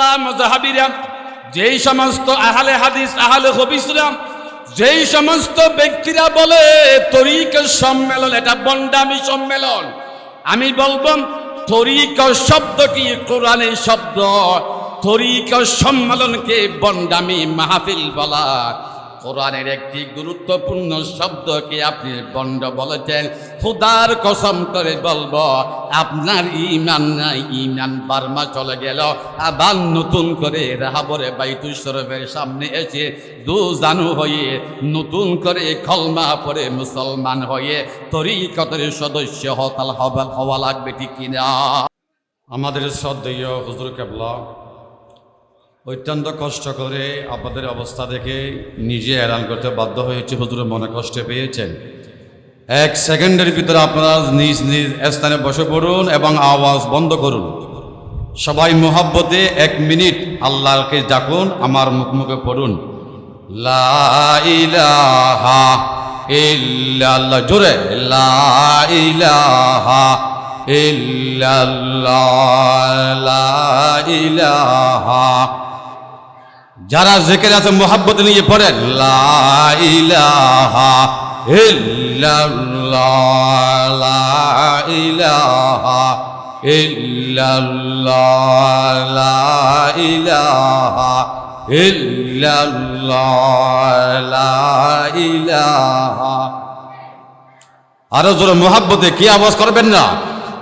আল্লাহ মজাহাবিরা, যেই সমস্ত আহলে হাদিস, আহলে হবিসরাম যেই সমস্ত ব্যক্তিরা বলে, তরিক সম্মেলন, এটা বন্ডামি সম্মেলন। আমি বলব, তরিক শব্দটি কোরআনের শব্দ। তরিক সম্মেলনকে বন্ডামি মাহফিল বলা। কোরআনের একটি গুরুত্বপূর্ণ শব্দকে আপনি বন্ড বলেছেন। খুদার কসম করে বলব, আপনার ইমান নাই ইমান বার্মা চলে গেল। আবার নতুন করে রাহাবরে বাইতুল শরফের সামনে এসে দু জানু হয়ে, নতুন করে খলমা পরে মুসলমান হয়ে তরিকতের সদস্য হতাল হওয়া লাগবে ঠিক কিনা? আমাদের শ্রদ্ধেয় হুজুর কেবলা অত্যন্ত কষ্ট করে আপনাদের অবস্থা দেখে নিজে এলান করতে বাধ্য হয়েছে। হুজুরের মনে কষ্ট পেয়েছেন। এক সেকেন্ডের ভিতরে আপনারা নিজ নিজ স্থানে বসে পড়ুন এবং আওয়াজ বন্ধ করুন। সবাই মোহাব্বতে এক মিনিট আল্লাহকে ডাকুন, আমার মুখ মুখে পড়ুন। লা ইলাহা ইল্লাল্লাহ, জোরে। লা ইলাহা ইল্লাল্লাহ ইলাহা যারা জেকের আছে মোহাব্বত নিয়ে লা ইলাহা। আরও জোরে মোহাব্বতে কি আওয়াজ করবেন না?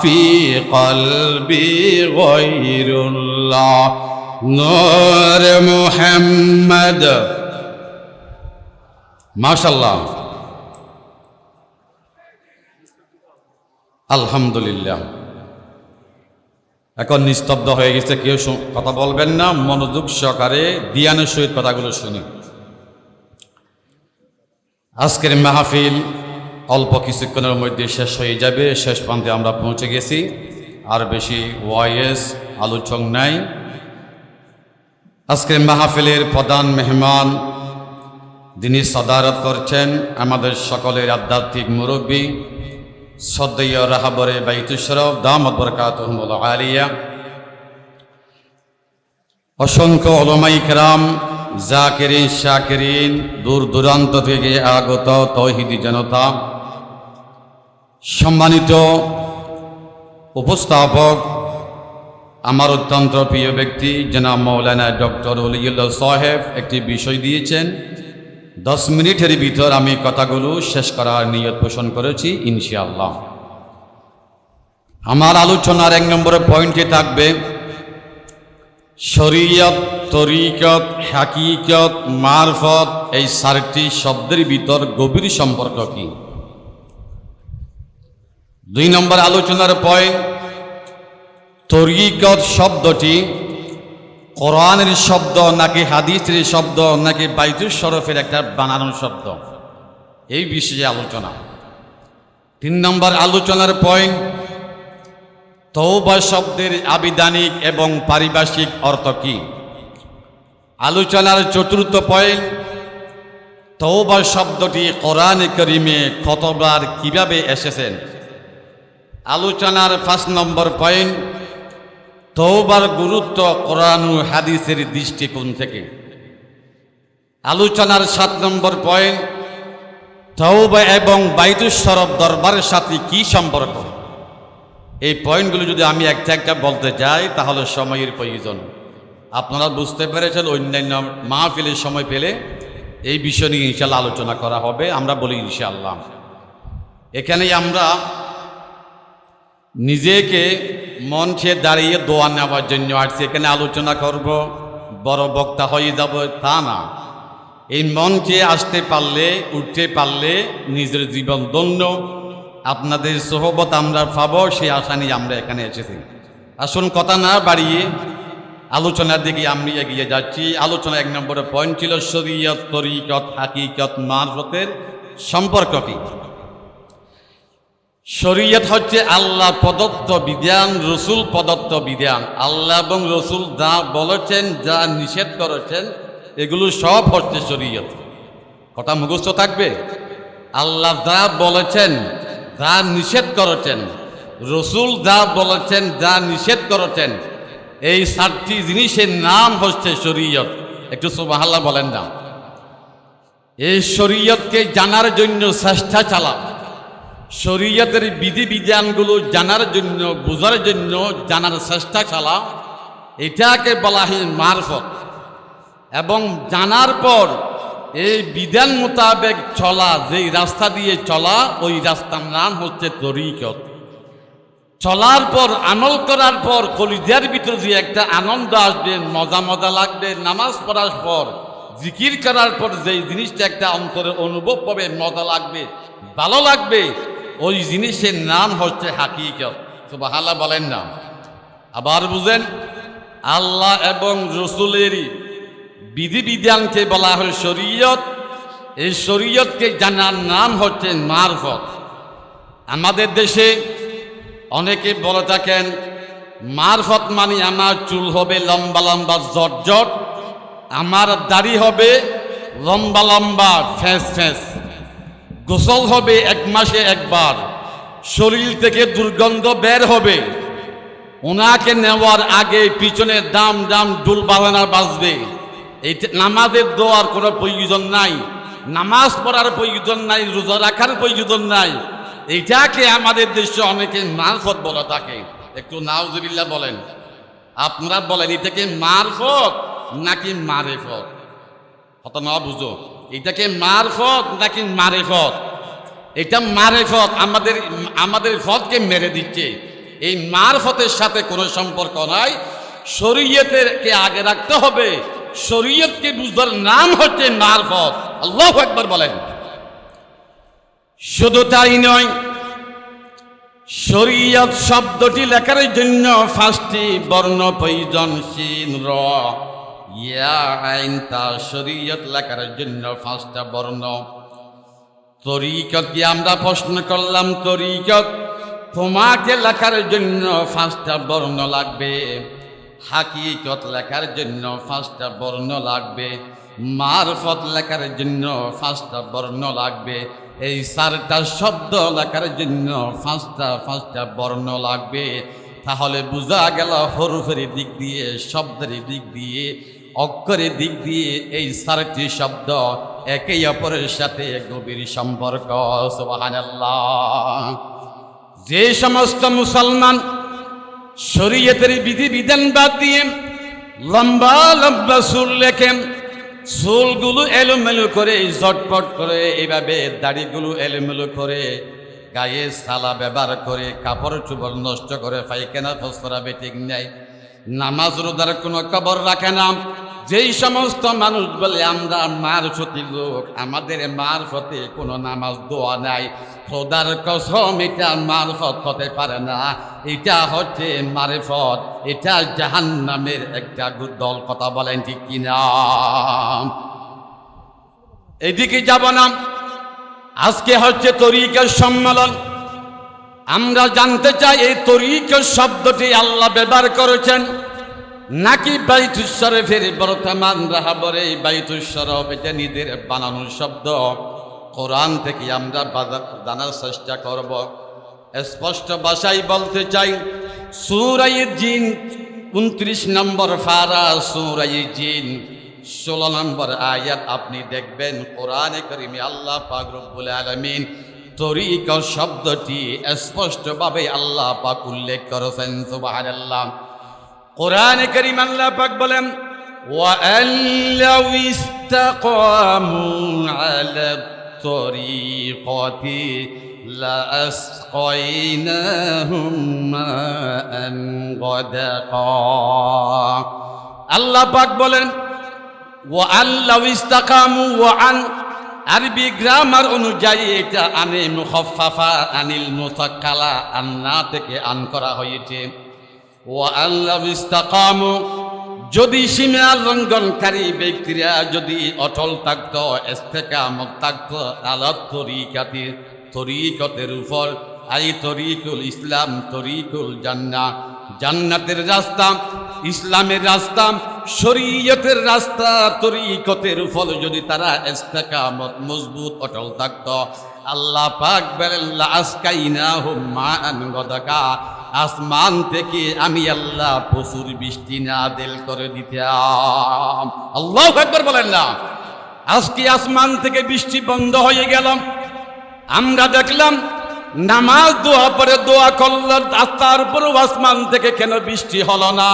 ফি কলবি গায়রুল্লাহ নূর মুহাম্মদ। মাশাল্লাহ আলহামদুলিল্লাহ। এখন নিস্তব্ধ হয়ে গেছে, কেউ কথা বলবেন না, মনোযোগ সহকারে দিয়ানের সহিত কথাগুলো শুনি। আজকের মাহফিল অল্প কিছুক্ষণের মধ্যে শেষ হয়ে যাবে। শেষ প্রান্তে আমরা পৌঁছে গেছি। আর বেশি ওয়াইএস আলোচক নাই। আজকের মাহফিলের প্রধান মেহমান যিনি সদারত করছেন, আমাদের সকলের আধ্যাত্মিক মুরব্বী সদ্দীয় রাহাবরে বাইতুশরফ দামদ বরকাত আলিয়া। অসংখ্য অলমাই কেরাম, জাকিরিন, শাকিরিন, দূর দূরান্ত থেকে আগত তৌহিদি জনতা সম্মানিত উপস্থাপক, আমার অত্যন্ত প্রিয় ব্যক্তি, জনাব মৌলানা ডক্টর অলিউল্লাহ সাহেব, একটি বিষয় দিয়েছেন। দশ মিনিটের ভিতর আমি কথাগুলো শেষ করার নিয়ত পোষণ করেছি, ইনশাআল্লাহ। আমার আলোচনার এক নম্বরের পয়েন্টে থাকবে, শরীয়ত, তরিকত, হাকিকত, মারফত, এই চারটি শব্দের ভিতর গভীর সম্পর্ক কি? দুই নম্বর আলোচনার পয়েন্ট তরিকত শব্দটি কোরআনের শব্দ নাকি হাদিসের শব্দ নাকি বাইতুল শরফের একটা বানানো শব্দ? এই বিষয়ে আলোচনা। তিন নম্বর আলোচনার পয়েন্ট তৌবা শব্দের আবিধানিক এবং পারিভাষিক অর্থ কি? আলোচনার চতুর্থ পয়েন্ট তৌবা শব্দটি কোরআন করিমে কতবার কীভাবে এসেছেন? আলোচনার পাঁচ নম্বর পয়েন্ট তৌবার গুরুত্ব কোরআন হাদিসের দৃষ্টিকোণ থেকে। আলোচনার সাত নম্বর পয়েন্ট তৌবা এবং বাইতুস শরফ দরবারের সাথে কি সম্পর্ক? এই পয়েন্টগুলো যদি আমি একটা একটা বলতে যাই, তাহলে সময়ের প্রয়োজন। আপনারা বুঝতে পেরেছেন, অন্যান্য মাহফিলের সময় পেলে এই বিষয় নিয়ে ইনশাল্লাহ আলোচনা করা হবে, আমরা বলি ইনশাআল্লাহ এখানেই আমরা নিজেকে মঞ্চে দাঁড়িয়ে দোয়া নেওয়ার জন্য আসছি। এখানে আলোচনা করব, বড় বক্তা হয়ে যাব তা না। এই মঞ্চে আসতে পারলে, উঠতে পারলে নিজের জীবন ধন্য। আপনাদের সহবত আমরা পাবো সেই আশা নিয়ে আমরা এখানে এসেছি। আসুন কথা না বাড়িয়ে আলোচনার দিকে আমি এগিয়ে যাচ্ছি। আলোচনা এক নম্বরে পয়েন্ট ছিল শরীয়ত, তরিকত, হাকিকত, মারফতের সম্পর্ক কি? শরীয়ত হচ্ছে আল্লাহ প্রদত্ত বিধান, রসুল প্রদত্ত বিধান। আল্লাহ এবং রসুল যা বলেছেন, যা নিষেধ করেছেন, এগুলো সব হচ্ছে শরীয়ত। কথা মুখস্থ থাকবে? আল্লাহ যা বলেছেন, যা নিষেধ করেছেন, রসুল যা বলেছেন, যা নিষেধ করেছেন, এই সাতটি জিনিসের নাম হচ্ছে শরীয়ত। একটু সুবাহাল্লাহ বলেন না। এই শরীয়তকে জানার জন্য চেষ্টা চালা শরীয়তের বিধি বিধানগুলো জানার জন্য, বোঝার জন্য জানার চেষ্টা চালা, এটাকে বলা হয় মারফত। এবং জানার পর এই বিধান মোতাবেক চলা, যেই রাস্তা দিয়ে চলা, ওই রাস্তার নাম হচ্ছে তরিকত। চলার পর, আমল করার পর, কলিজার ভিতরে যে একটা আনন্দ আসবে, মজা মজা লাগবে, নামাজ পড়ার পর, জিকির করার পর যেই জিনিসটা একটা অন্তরে অনুভব পাবে মজা লাগবে, ভালো লাগবে ওই জিনিসের নাম হচ্ছে হাকিকত। সুবাহাল্লাহ বলেন না। আবার বুঝেন, আল্লাহ এবং রসুলেরই বিধিবিধানকে বলা হয় শরীয়ত। এই শরীয়তকে জানার নাম হচ্ছে মারফত। আমাদের দেশে অনেকে বলে থাকেন, মারফত মানে আমার চুল হবে লম্বা লম্বা জট জট আমার দাড়ি হবে লম্বা লম্বা ফ্যাঁস ফ্যাঁস। গোসল হবে এক মাসে একবার। শরীর থেকে দুর্গন্ধ বের হবে। ওনাকে নেওয়ার আগে পিছনে দাম দাম ডুল বাজানা বাজবে। এই নামাজের দোয়ার কোনো প্রয়োজন নাই। নামাজ পড়ার প্রয়োজন নাই, রোজা রাখার প্রয়োজন নাই। এইটাকে আমাদের দেশে অনেকে মারফত বলে থাকে। একটু নাউজবিল্লা বলেন। আপনারা বলেন, এটাকে মারফত নাকি মারেফত? কত না বুঝো। এটাকে মারফত নাকি মারেফত? এটা মারেফত, আমাদের আমাদের ফতকে মেরে দিচ্ছে। এই মারফতের সাথে কোনো সম্পর্ক নাই। শরীয়তেরকে আগে রাখতে হবে। শরীয়তকে বুঝবার নাম হচ্ছে মারফত। আল্লাহ একবার বলেন। শুধু তাই নয়, শরীয়ত শব্দটি লেখার জন্য ফার্স্টটি বর্ণ প্রয়োজনশীল র। ইয়া আইন তা শরীয়ত লেখার জন্য ফার্স্টটা বর্ণ। তরিকত কি আমরা প্রশ্ন করলাম, তরিকত, তোমাকে লেখার জন্য পাঁচটা বর্ণ লাগবে। হাকিকত লেখার জন্য পাঁচটা বর্ণ লাগবে। মারফত লেখার জন্য পাঁচটা বর্ণ লাগবে। এই চারটা শব্দ লেখার জন্য পাঁচটা পাঁচটা বর্ণ লাগবে। তাহলে বোঝা গেল হরফের দিক দিয়ে, শব্দের দিক দিয়ে অক্ষরের দিক দিয়ে এই চারটি শব্দ একে অপরের সাথে গভীর সম্পর্ক যে সমস্ত মুসলমান শরীয়তের বিধি বিধান বাদ দিয়ে লম্বা লম্বা চুল লেখেন চুলগুলো এলোমেলো করে জটপট করে এইভাবে দাড়িগুলো এলোমেলো করে, গায়ে সালা ব্যবহার করে, কাপড় চুপড় নষ্ট করে, পায়খানা ফসরা বেটিং নেয় নামাজ রোদার কোনো খবর রাখে না। যেই সমস্ত মানুষ বলে, আমরা মার সতী লোক, আমাদের মার ফতে কোনো নামাজ দোয়া নাই। খোদার কসম, এটা মারফত হতে পারে না। এটা হচ্ছে মারেফত এটা জাহান নামের একটা দল কথা বলেন ঠিক কিনা? এদিকে যাব না। আজকে হচ্ছে তরিকার সম্মেলন। আমরা জানতে চাই এই তরিকার শব্দটি আল্লাহ ব্যবহার করেছেন। নাকি বাইতুশ্বরফের বর্তমান রাহাবরে বাইতুশ্বরফ এটা নিজের বানানোর শব্দ? কোরআন থেকে আমরা জানার চেষ্টা করব। স্পষ্ট ভাষায় বলতে চাই, সুরাই জিন উনত্রিশ নম্বর ফারা, সুরাই জিন ষোলো নম্বর আয়াত আপনি দেখবেন, কোরআনে করিমে আল্লাহ পাক রব্বুল আলমিন তরিক শব্দটি স্পষ্টভাবে আল্লাহ পাক উল্লেখ করেছেন সুবহানাল্লাহ কোরআনে করিম আল্লাহ পাক বলেন وأن لو استقاموا على الطريقة لأسقيناهم ماء غدقا আল্লাহ পাক বলেন ও আল্লাহ ইস্তাকামু ও আন আরবি গ্রামার অনুযায়ী এটা আনে মুখফাফা আনিল মুসাক্কালা আন্না থেকে আন করা হয়েছে। ও আল্লাহ ইস্তাকামু। যদি সীমা লঙ্ঘনকারী ব্যক্তিরা যদি অটল থাকত ইস্তেকামত থাকত, আলাদ তরিকাতে তরিকতের উপর আই তরিকুল ইসলাম তরিকুল জান্না জান্নাতের রাস্তা, ইসলামের রাস্তা, শরীয়তের রাস্তা, তরিকতের ফল যদি তারা ইস্তেকামত মজবুত, অটল থাকত। আল্লাহ পাক গদাকা। আসমান থেকে আমি আল্লাহ প্রচুর বৃষ্টি নাদেল করে দিতাম। আল্লাহ একবার বলেন না। আজকে আসমান থেকে বৃষ্টি বন্ধ হয়ে গেল। আমরা দেখলাম নামাজ দোয়া পরে দোয়া করল রাস্তার উপর আসমান থেকে কেন বৃষ্টি হলো না?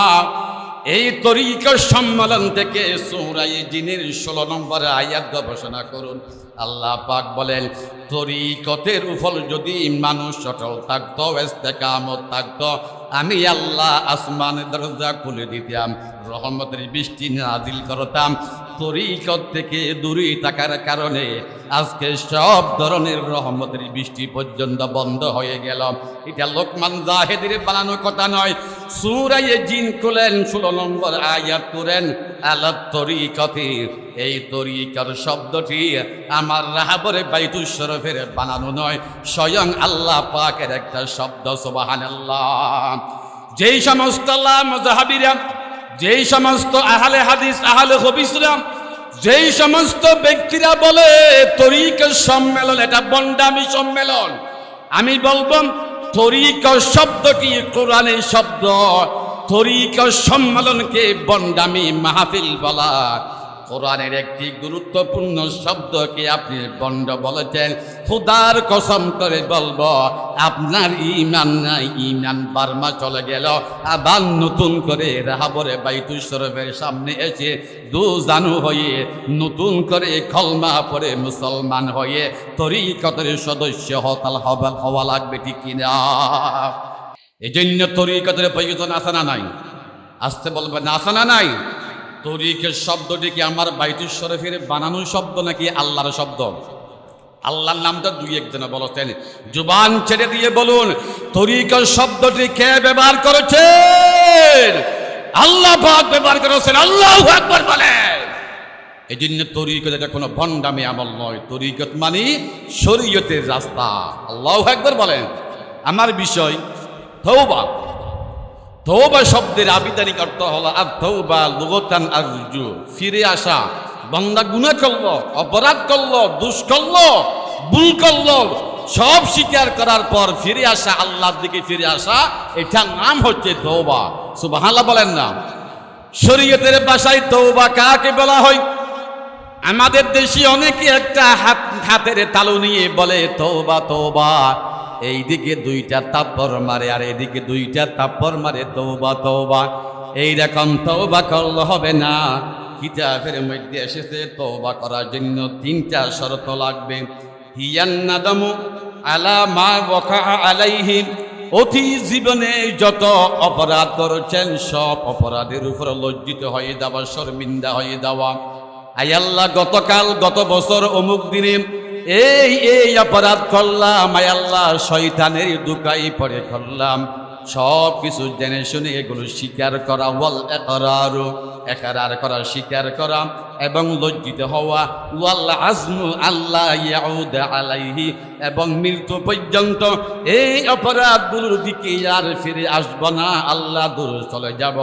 এই তরিকার সম্মেলন থেকে সৌরাই জিনের ষোলো নম্বরে আয়াত গবেষণা করুন। আল্লাহ পাক বলেন, তরিকতের উপর যদি মানুষ অটল থাকতো, ইস্তেকামত থাকতো, আমি আল্লাহ আসমানের দরজা খুলে দিতাম, রহমতের বৃষ্টি নাজিল করতাম। তরিকত থেকে দূরে থাকার কারণে আজকে সব ধরনের রহমতের বৃষ্টি পর্যন্ত বন্ধ হয়ে গেল। এটা লোকমান জাহেদের বানানো কথা নয়। সুরাইয়ে জিন খুলেন, ষোলো নম্বর আয়াত করেন আলাদ তরিকতে, এই তরিকার শব্দটি রাহাবরে বাইতুল শরফের বানানো নয়, স্বয়ং আল্লাহ পাকের একটা শব্দ সুবাহান আল্লাহ যেই সমস্ত আল্লাহ যেই সমস্ত আহলে হাদিস, আহলে হবিসরাম যেই সমস্ত ব্যক্তিরা বলে, তরিক সম্মেলন, এটা বন্ডামি সম্মেলন। আমি বলব, তরিক শব্দটি কোরআনের শব্দ। তরিক সম্মেলনকে বন্ডামি মাহফিল বলা। কোরআনের একটি গুরুত্বপূর্ণ শব্দকে আপনি বন্ড বলেছেন। খুদার কসম করে বলব, আপনার ইমান নাই ইমান বার্মা চলে গেল। আবার নতুন করে রাহাবরে বাইতুল শরফের সামনে এসে দু জানু হয়ে, নতুন করে খলমা পরে মুসলমান হয়ে তরিকতের সদস্য হতাল হওয়া লাগবে ঠিক কিনা? এই জন্য তরিকতের প্রয়োজন আসে না নাই? আসতে বলবে না আসে না নাই? তরিকের শব্দটি কি আমার বাইতুল শরফের বানানো শব্দ নাকি আল্লাহর শব্দ? আল্লাহর নামটা দুই একজনে বলতেন জুবান ছেড়ে দিয়ে বলুন, তরিকের শব্দটি কে ব্যবহার করেছেন আল্লাহ পাক ব্যবহার করেছেন, আল্লাহ একবার বলেন। এই জন্য তরিকত এটা কোনো ভণ্ডামি আমল নয়। তরিকত মানে শরীয়তের রাস্তা। আল্লাহ একবার বলেন। আমার বিষয় থৌবা থৌবা শব্দের আবিধানিক অর্থ হলো আর থৌবা লুগতান আর রুজু ফিরে আসা। বন্দা গুণা করল, অপরাধ করল, দুষ করল, ভুল করল, সব স্বীকার করার পর ফিরে আসা, আল্লাহর দিকে ফিরে আসা, এটার নাম হচ্ছে তৌবা সুবাহাল্লাহ বলেন না। শরীয়তের বাসায় তৌবা কাকে বলা হয়? আমাদের দেশে অনেকে একটা হাত হাতের তালু নিয়ে বলে তৌবা তৌবা এইদিকে দুইটা তাপ্পর মারে, আর এদিকে দুইটা তাপ্পর মারে তৌবা তৌবা এইরকম তৌবা করলে হবে না। কিতাবের মধ্যে এসেছে তৌবা করার জন্য তিনটা শর্ত লাগবে। হিয়ান্নাদমু আলা মা ওয়াকা আলাইহি। অতি জীবনে যত অপরাধ করেছেন, সব অপরাধের উপর লজ্জিত হয়ে যাওয়া, শর্মিন্দা হয়ে যাওয়া। আই আল্লাহ, গতকাল, গত বছর অমুক দিনে এই এই অপরাধ করলাম আয় আল্লাহ শয়তানের দুকাই পরে করলাম। সব কিছু জেনে শুনে এগুলো স্বীকার করা, ওয়াল একরারু একরার করা, স্বীকার করা এবং লজ্জিত হওয়া, ওয়াল আজমু আল্লাহ ইয়াউদ আলাইহি এবং মৃত্যু পর্যন্ত এই অপরাধগুলোর দিকে আর ফিরে আসব না, আল্লাহ দূর চলে যাব।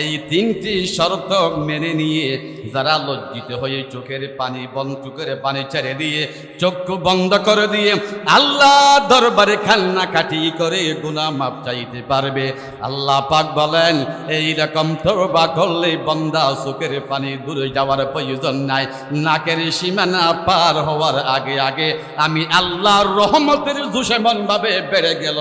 এই তিনটি শর্ত মেনে নিয়ে যারা লজ্জিত হয়ে চোখের পানি বন্ধ চোখের পানি ছেড়ে দিয়ে, চক্ষু বন্ধ করে দিয়ে আল্লাহ দরবারে খান্না কাটি করে গুনাহ মাপ চাইতে পারবে। আল্লাহ পাক বলেন এই রকম তওবা করলে বন্দা চোখের পানি দূরে যাওয়ার প্রয়োজন নাই। নাকের সীমানা পার হওয়ার আগে আগে আমি আল্লাহর রহমতের ভাবে বেড়ে গেল।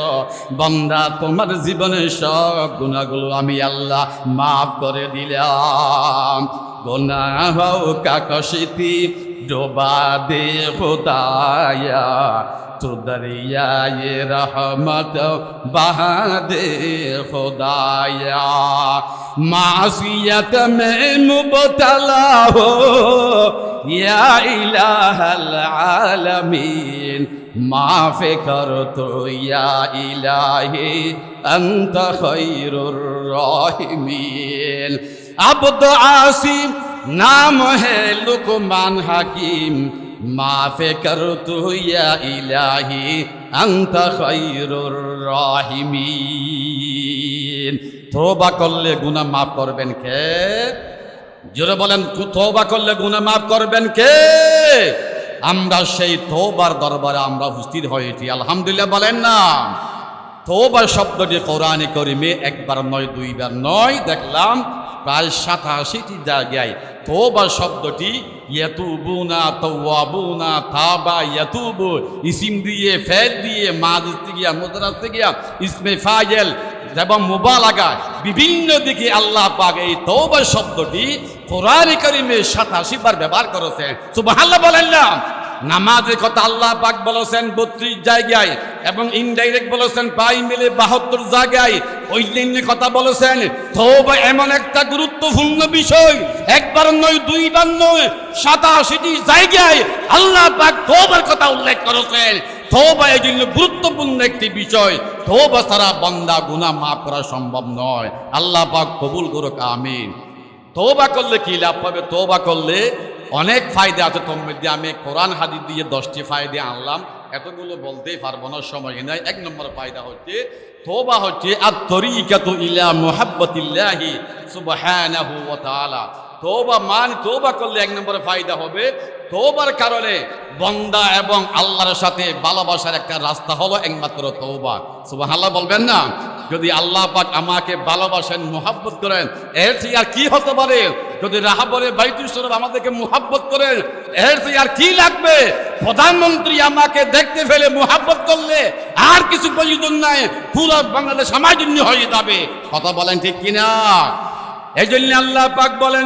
বন্দা, তোমার জীবনের সব গুণাগুলো আমি আল্লাহ মাফ করে দিলাম। গোনা হও কাকশিতি डोबा दे खुदाया तो दरिया ये रहमत बहा दे खुदाया मासियत में मुबतला हो या इलाहल आलमीन माफ कर तो या इलाही अंत खैरुर राहिमीन अब तो आसिफ নাম হে লুকমান হাকিম মাফে কর তু ইয়া ইলাহি আনতা খায়রুর রাহিমিন তওবা করলে গুনাহ মাফ করবেন কে জোরে বলেন তওবা করলে গুনাহ মাফ করবেন কে? আমরা সেই তওবার দরবারে আমরা উপস্থিত হয়েছি, আলহামদুলিল্লাহ বলেন না। তওবা শব্দটি কোরআনে করিমে একবার নয়, দুইবার নয়, দেখলাম প্রায় সাতাশিটি জায়গায় তওবা শব্দটি ইয়াতুবুনা, তাওয়াবুনা, তাবা, ইয়াতুবু, ইসিম দিয়ে ফেল দিয়ে মাদ গিয়া, মুদরাস গিয়া, ইসমে ফাইল এবং মুবালাগা বিভিন্ন দিকে আল্লাহ পাক এই তওবা শব্দটি কোরআন করিমে সাতাশি বার ব্যবহার করেছেন। সুবহানাল্লাহ বলেন না। নামাজের কথা আল্লাহ পাক বলেছেন বত্রিশ জায়গায় এবং ইনডাইরেক্ট বলেছেন পাই মিলে বাহাত্তর জায়গায়। ওই দিনের কথা বলেছেন তৌবা এমন একটা গুরুত্বপূর্ণ বিষয়, একবার নয়, দুইবার নয়, সাতাশিটি জায়গায় আল্লাহ পাক তৌবার কথা উল্লেখ করেছেন। তৌবা এই জন্য গুরুত্বপূর্ণ একটি বিষয় তৌবা ছাড়া বন্দা গুনাহ মাফ করা সম্ভব নয়। আল্লাহ পাক কবুল করুক, আমিন। তৌবা করলে কি লাভ পাবে? তৌবা করলে অনেক ফায়দা আছে তোর মধ্যে। আমি কোরআন হাদিস দিয়ে দশটি ফায়দা আনলাম। এতগুলো বলতেই পারব না, সময় নাই। এক নম্বর ফায়দা হচ্ছে, তোবা হচ্ছে আর তরিকাতু ইলা মুহাব্বতিল্লাহি সুবহানাহু ওয়া তাআলা। তোবা মান, তোবা করলে এক নম্বর ফায়দা হবে। তোবার কারণে বন্দা এবং আল্লাহর সাথে ভালোবাসার একটা রাস্তা হলো একমাত্র তৌবা। সুবহানাল্লাহ বলবেন না? যদি আল্লাহ পাক আমাকে ভালোবাসেন, মোহাব্বত করেন, এর থেকে আর কি হতে পারে? যদি রাহাবরে বাইতুল শরীফ আমাদেরকে মোহাব্বত করেন, এর থেকে আর কি লাগবে? প্রধানমন্ত্রী আমাকে দেখতে ফেলে মোহাব্বত করলে আর কিছু প্রয়োজন নাই, পুরো বাংলাদেশ আমার জন্য হয়ে যাবে। কথা বলেন ঠিক কিনা? এই জন্য আল্লাহ পাক বলেন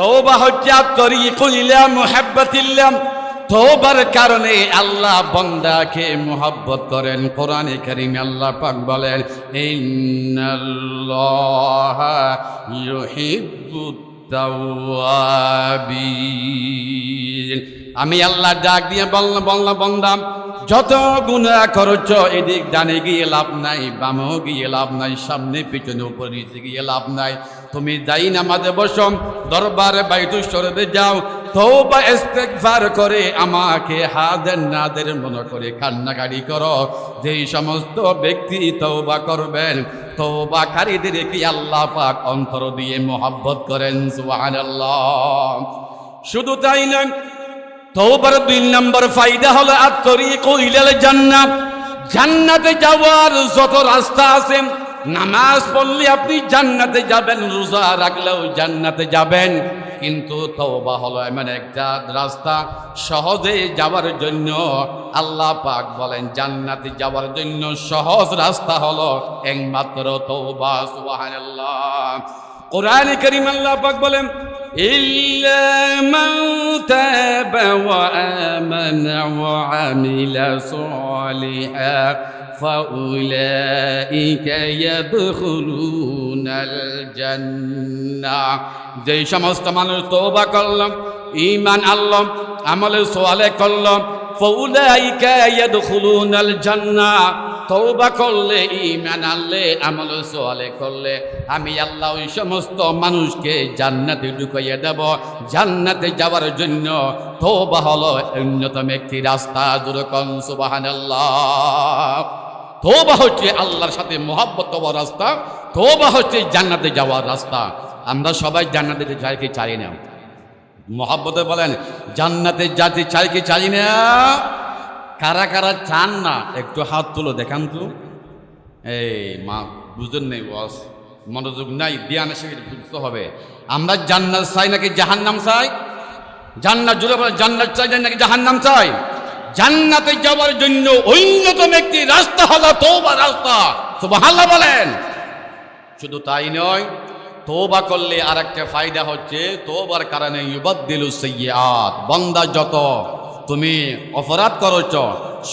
তৌবা হচ্ছে তরিকুল ইলা মুহাব্বাতিল্লাহ। তোবার কারণে আল্লাহ বন্দাকে মোহাব্বত করেন। কোরআনে কারিম আল্লাহ পাক বলেন আমি আল্লাহ ডাক দিয়ে বললাম বললাম বন্দাম যত গুণা করছ এদিক ডানে গিয়ে লাভ নাই, বামও গিয়ে লাভ নাই সামনে পিছনে উপরে গিয়ে লাভ নাই। তুমি যাই নামাজে বসম, দরবারে বাইতু সরবে যাও তৌবা ইস্তেগফার করে আমাকে হাজার নাদের মনে করে কান্নাকাটি করো। যেই সমস্ত ব্যক্তি তৌবা করবেন তৌবাকারীদের কি আল্লাহ পাক অন্তর দিয়ে মোহাব্বত করেন? সুবহানাল্লাহ। শুধু তাই নয় তৌবার দুই নম্বর ফায়দা হলো আত্মরিক ইলাল জান্নাত। জান্নাতে যাওয়ার যত রাস্তা আছে নামাজ পড়লে আপনি জান্নাতে যাবেন, রোজা রাখলেও জান্নাতে যাবেন। কিন্তু তওবা হলো এমন একটা রাস্তা, সহজে যাওয়ার জন্য আল্লাহ পাক বলেন, জান্নাতে যাওয়ার জন্য সহজ রাস্তা হলো একমাত্র তওবা, সুবহানাল্লাহ। কোরআন করিম আল্লাহ পাক বলেন إلا من تاب وآمن وعمل صالحا فأولئك يدخلون الجنة যেই সমস্ত মানুষ তোবা করলাম ইমান আল্লাহ আমলে সোয়ালে করলাম করলে করলে, আমি আল্লাহ ওই সমস্ত মানুষকে জান্নাতে ঢুকাইয়ে দেব। জান্নাতে যাওয়ার জন্য তৌবা হলো অন্যতম একটি রাস্তা। দুরকম সুবহানাল্লাহ। তৌবা হচ্ছে আল্লাহর সাথে মোহাব্বত হওয়ার রাস্তা। তৌবা হচ্ছে জান্নাতে যাওয়ার রাস্তা। আমরা সবাই জান্নাতে যাই কি চাই না। মোহাব্বতে বলেন, জান্নাতে যাতে চাই কি চাই না? কারা কারা চান না? একটু হাত তুলো, দেখান তো। এই মা, বুঝলেন নেই, বস? মনোযোগ নাই, ধ্যান এসে বুঝতে হবে। আমরা জান্নাত চাই নাকি জাহান্নাম চাই? জান্নাত জুড়ে বলে, জান্নাত চাই নাকি জাহান্নাম চাই? জান্নাতে যাওয়ার জন্য অন্যতম একটি রাস্তা হলো তৌবা রাস্তা। সুবহানাল্লাহ বলেন। শুধু তাই নয় তোবা করলে আর একটা ফায়দা হচ্ছে তোবার কারণে ইউবাদ্দিলু সাইয়্যাত। বন্দা যত তুমি অপরাধ করছ,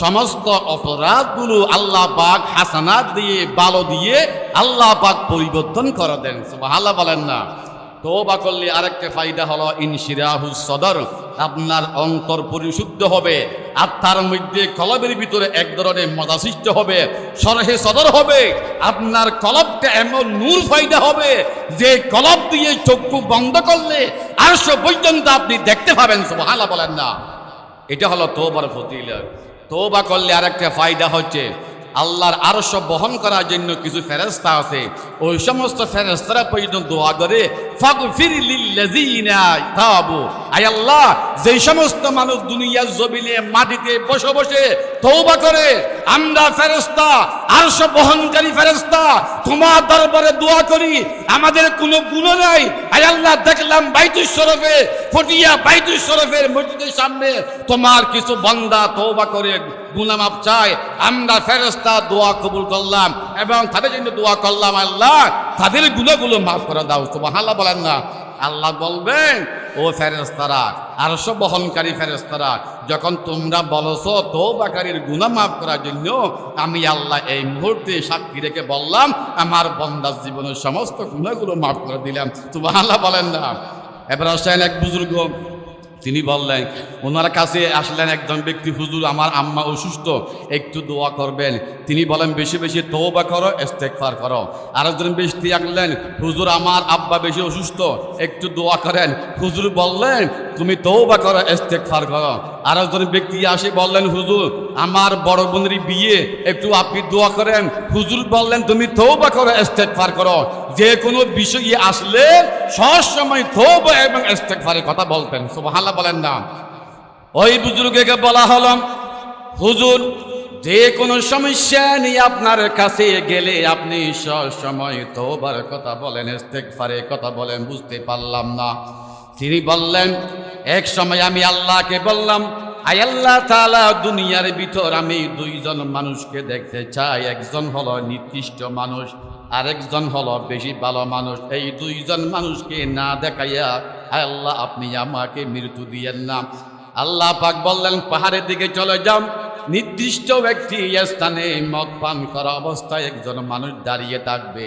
সমস্ত অপরাধগুলো আল্লাহ পাক হাসানাত দিয়ে ভালো দিয়ে আল্লাহ পাক পরিবর্তন করে দেন। সুবহানাল্লাহ বলেন না। তোবা করলে আরেকটা ফায়দা হলো, ইনশিরাহু সদর, আপনার অন্তর পরিশুদ্ধ হবে আত্মার মধ্যে কলবের ভিতরে এক ধরনের মজা সৃষ্টি হবে সরহে সদর হবে। আপনার কলবটা এমন নূর ফায়দা হবে যে কলব দিয়ে চক্ষু বন্ধ করলে আরশো পর্যন্ত আপনি দেখতে পাবেন, সুবহানাল্লাহ বলেন না। এটা হলো তোবার ফতিলত তোবা করলে আরেকটা ফায়দা হচ্ছে আল্লাহর আরশ বহন করার জন্য কিছু ফেরেস্তা আছে। ওই সমস্ত ফেরেস্তারা পর্যন্ত দোয়া করে তাবু। আয় আল্লাহ, যেই সমস্ত মানুষ দুনিয়ার জমিনে মাটিতে বসে বসে তওবা করে, আমরা ফেরেস্তা আরশ বহনকারী ফেরেস্তা তোমার দরবারে দোয়া করি। আমাদের কোনো গুণ নাই। আয় আল্লাহ, দেখলাম বাইতুল শরফে ফটিয়া বাইতুল শরফের মসজিদের সামনে তোমার কিছু বান্দা তওবা করে গুনামাপ চায় আমরা ফেরেস্তা দোয়া কবুল করলাম এবং তাদের জন্য দোয়া করলাম, আল্লাহ, তাদের গুণাগুলো মাফ করে দাও। সুবহানাল্লাহ বলেন না। আল্লাহ বলবেন, ও ফেরেস্তারা আরশ বহনকারী ফেরেস্তারা যখন তোমরা বলছো তৌবাকারীর গুনাহ মাফ করার জন্য, আমি আল্লাহ এই মুহূর্তে সাক্ষী রেখে বললাম, আমার বন্দার জীবনের সমস্ত গুণাগুলো মাফ করে দিলাম। সুবহানাল্লাহ বলেন না। এবার আসেন এক বুজুর্গ তিনি বললেন, ওনার কাছে আসলেন একজন ব্যক্তি, হুজুর, আমার আম্মা অসুস্থ, একটু দোয়া করবেন। তিনি বলেন, বেশি বেশি তৌবা করো ইস্তেকফার করো। আরেকজন ব্যক্তি আসলেন, হুজুর, আমার আব্বা বেশি অসুস্থ, একটু দোয়া করেন। হুজুর বললেন, তুমি তৌবা করো ইস্তেকফার করো। আরেকজন ব্যক্তি আসে বললেন, হুজুর, আমার বড় বোনের বিয়ে। একটু আপনি দোয়া করেন। হুজুর বললেন, তুমি তৌবা করো, ইস্তেগফার করো। যে কোনো বিষয়ে আসলে সব সময় তৌবা এবং ইস্তেগফারের কথা বলতেন। সুবহানাল্লাহ বলেন না। ওই বুজুর্গকে বলা হল, হুজুর, যে কোনো সমস্যা নিয়ে আপনার কাছে গেলে আপনি সব সময় তোবার কথা বলেন, ইস্তেগফারের কথা বলেন, বুঝতে পারলাম না। তিনি বললেন, এক সময় আমি আল্লাহকে বললাম আই আল্লাহ তাআলা, দুনিয়ার ভিতর আমি দুইজন মানুষকে দেখতে চাই। একজন হলো নির্দিষ্ট মানুষ, আরেকজন হলো বেশি ভালো মানুষ। এই দুইজন মানুষকে না দেখাইয়া আল্লাহ, আপনি আমাকে মৃত্যু দিয়েন না। আল্লাহ পাক বললেন, পাহাড়ের দিকে চলে যাও নির্দিষ্ট ব্যক্তি স্থানে মদ পান করা অবস্থায় একজন মানুষ দাঁড়িয়ে থাকবে।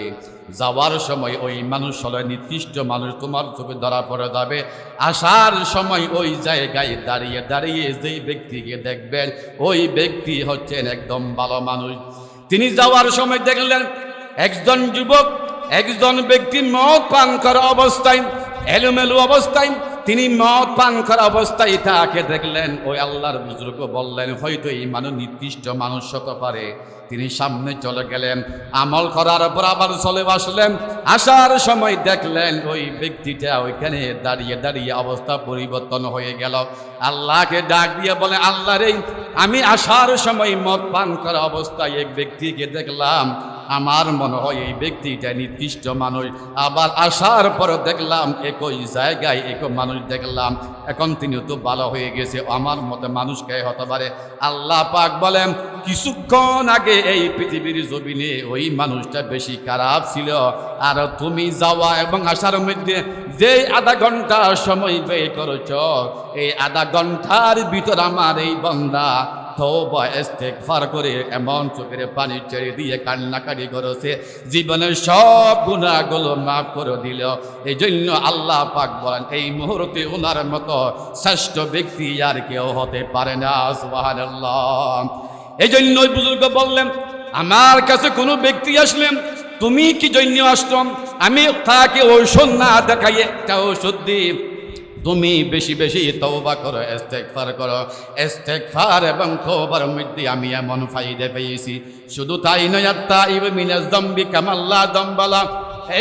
যাওয়ার সময় ওই মানুষ হলো নির্দিষ্ট মানুষ, তোমার চোখে ধরা পড়ে যাবে। আসার সময় ওই জায়গায় দাঁড়িয়ে দাঁড়িয়ে যেই ব্যক্তিকে দেখবেন, ওই ব্যক্তি হচ্ছেন একদম ভালো মানুষ। তিনি যাওয়ার সময় দেখলেন একজন যুবক, একজন ব্যক্তি মদ পান করা অবস্থায়, এলোমেলো অবস্থায় তিনি মদ পান করা অবস্থায় তাকে দেখলেন, ওই আল্লাহর বুজুর্গ বললেন, হয়তো এই মানুষ নির্দিষ্ট মানুষ হতে পারে। তিনি সামনে চলে গেলেন। আমল করার পর আবার চলে আসলেন। আসার সময় দেখলেন ওই ব্যক্তিটা ওইখানে দাঁড়িয়ে দাঁড়িয়ে অবস্থা পরিবর্তন হয়ে গেল। আল্লাহকে ডাক দিয়ে বলে, আল্লাহ রে, আমি আসার সময় মদ পান করা অবস্থায় এক ব্যক্তিকে দেখলাম। আমার মনে হয় এই ব্যক্তিটা নির্দিষ্ট মানুষ। আবার আসার পর দেখলাম একই জায়গায় এক মানুষ দেখলাম। এখন তিনি তো ভালো হয়ে গেছে। আমার মতে মানুষকে হতে পারে। আল্লাহ পাক বলেন কিছুক্ষণ আগে এই পৃথিবীর জমিনে ওই মানুষটা বেশি খারাপ ছিল। আর তুমি যাওয়া এবং আসার মধ্যে যে আধা ঘণ্টা সময় ব্যয় করেছ, এই আধা ঘণ্টার ভিতর আমার এই বন্দা করে এমন চোখের পানি ছেড়ে দিয়ে কান্নাকাটি করেছে। জীবনের সব গুণাগুলো মাফ করে দিল। এই জন্য আল্লাহ পাক বলেন, এই মুহূর্তে ওনার মতো শ্রেষ্ঠ ব্যক্তি আর কেউ হতে পারে না, সুবহানাল্লাহ। এই জন্য ওই বুজুর্গ বললেন, আমার কাছে কোনো ব্যক্তি আসলেন, তুমি কি জন্য আসলাম আমি তাকে ঔষধ না দেখাই একটা ঔষধ দিই। তুমি বেশি বেশি তওবা করো, ইস্তেগফার করো। ইস্তেগফার এবং তওবার মধ্যে আমি এমন ফায়দা পেয়েছি। শুধু তাই নয় তাইব মিনাজ দম্বি কামাল্লা দম্বালা।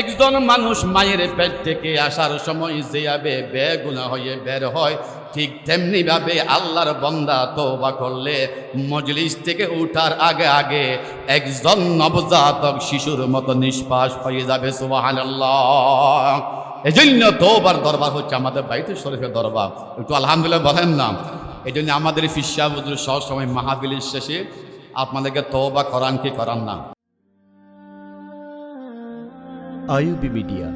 একজন মানুষ মায়ের পেট থেকে আসার সময় যে আবে বেগুনা হয়ে বের হয় ঠিক তেমনি ভাবে আল্লাহর বন্দা তওবা করলে মজলিস থেকে উঠার আগে আগে একজন নবজাতক শিশুর মতো নিষ্পাস হয়ে যাবে, সুবহানাল্লাহ। এই জন্য তোবার দরবার হচ্ছে আমাদের বাড়িতে শরীফের দরবার। একটু আলহামদুলিল্লাহ বলেন না। এই জন্য আমাদের ফিসা বুজুর সব সময় মাহাবিলের শেষে আপনাদেরকে তোবা করান কি করান না। IUB media